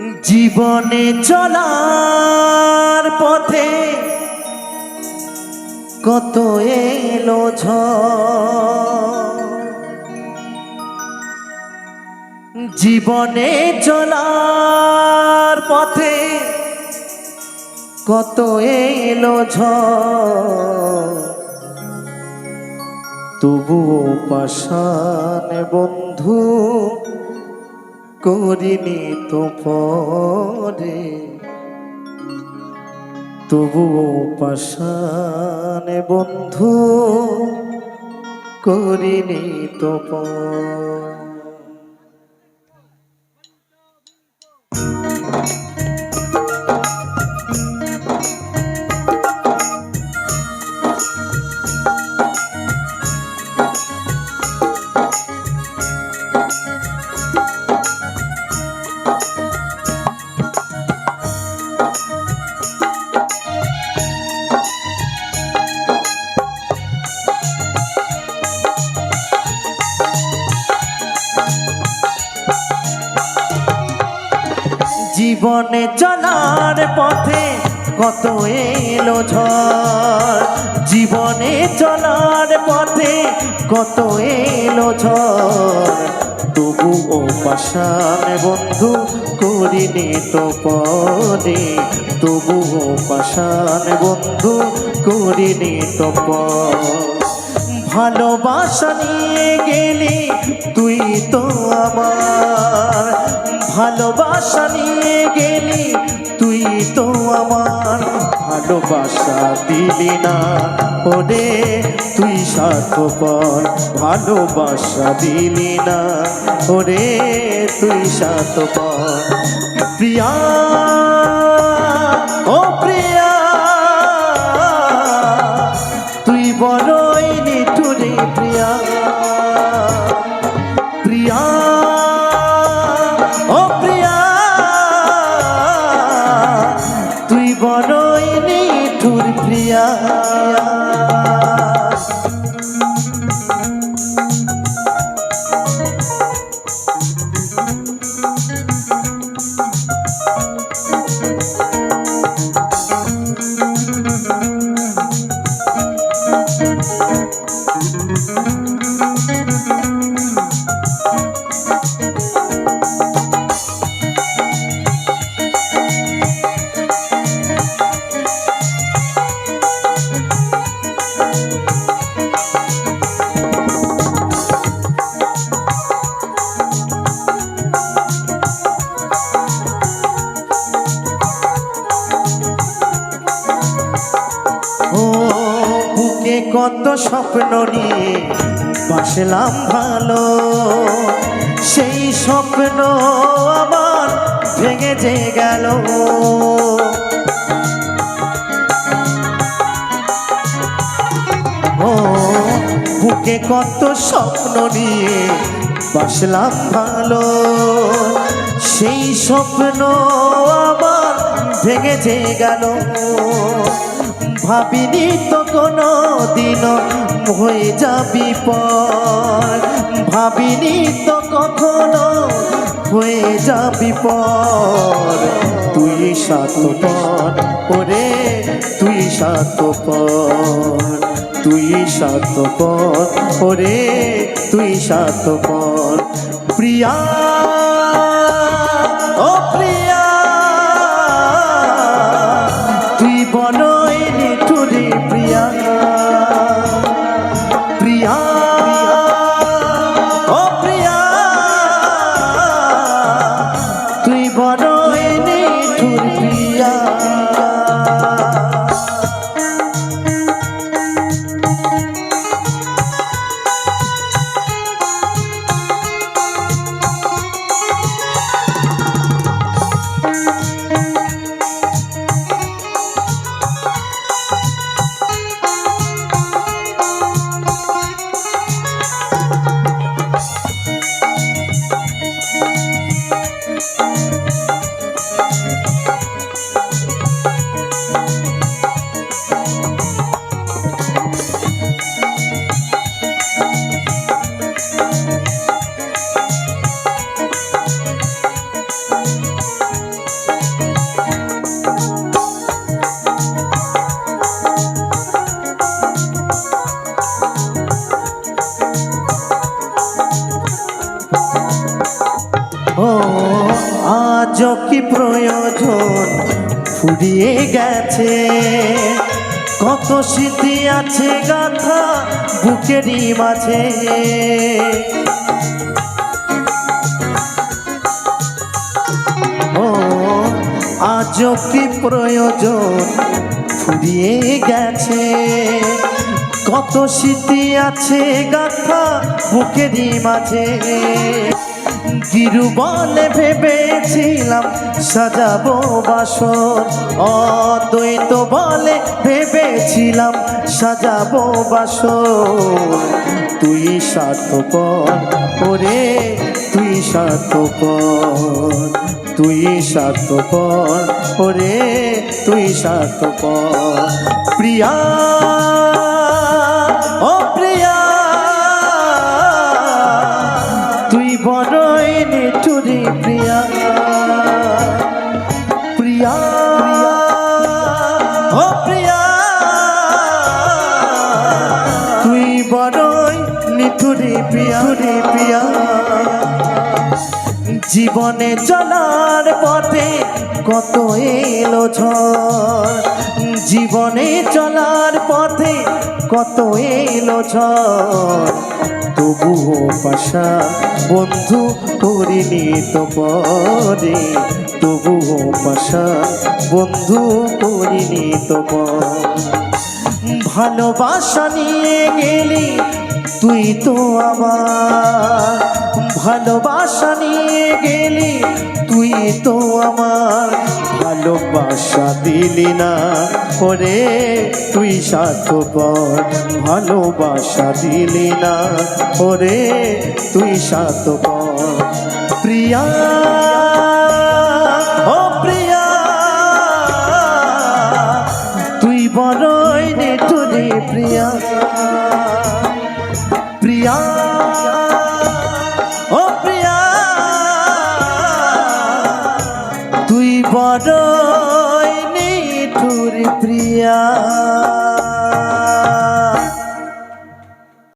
জীবনে চলার পথে কত এলো ঝড়। জীবনে চলার পথে কত এলো ঝড়। তবুও পাশান বন্ধু করিনি তো পরে তবুও পাশানে বন্ধু করিনি তো পরে জীবনে চলার পথে কত এলো ঝড়। জীবনে চলার পথে কত এলো ঝড়। তবু ও পাশান বন্ধু করিনি তো পরে তবু ও পাশান বন্ধু করিনি তো ভালোবাসা নিয়ে গেলি তুই তো আমার। ভালোবাসা নিয়ে গেলি, তুই তো আমার ভালোবাসা দিলি না। ওরে, তুই স্বার্থপর ভালোবাসা দিলি না। ওরে, তুই স্বার্থপর প্রিয়া, ও প্রিয়া, তুই বড়ই নিঠুরে প্রিয়া। প্রিয়া ও প্রিয়া তুই বড়ই নিঠুর প্রিয়া ও বুকে কত স্বপ্ন নিয়ে বাসলাম ভালো। সেই স্বপ্ন আমার ভেঙে যে গেল। ও, বুকে কত স্বপ্ন নিয়ে বাসলাম ভালো। সেই স্বপ্ন আমার ভেঙে যে গেল। ভাবিনি তো কোনো দিন হয়ে যাবি পর। ভাবিনি তো কখনো হয়ে যাবি পর। তুই সাতপর ওরে তুই সাতপর তুই সাতপর ওরে তুই সাতপর প্রিয়া, ও প্রিয়া। বড়ই নিঠুরে প্রিয়া। প্রিয়া প্রয়োজন ফুরিয়ে গেছে। কত স্মৃতি আছে গাথা বুকেরই মাঝে। ও, আজও কি প্রয়োজন? ফুরিয়ে গেছে। কত স্মৃতি আছে গাথা বুকেরই মাঝে। গিরু বলে ভেবেছিলাম সাজাবো বাসর। অদ্বৈত বলে ভেবেছিলাম সাজাবো বাসর। তুই স্বার্থপর, ওরে তুই স্বার্থপর। তুই স্বার্থপর, ওরে তুই স্বার্থপর। প্রিয়া বড়ই জীবনে চলার পথে কত এলো ঝড়। জীবনে চলার পথে কত এলো ঝড়। তবুও পাশা বন্ধু করিনি পরে। তবুও পাশা বন্ধু করিনি তো ভালোবাসা নিয়ে গেলি তুই তো আমার। ভালোবাসা নিয়ে গেলি, তুই তো আমার ভালোবাসা দিলি না। ওরে, তুই স্বার্থপর ভালোবাসা দিলি না। ওরে, তুই স্বার্থপর। প্রিয়া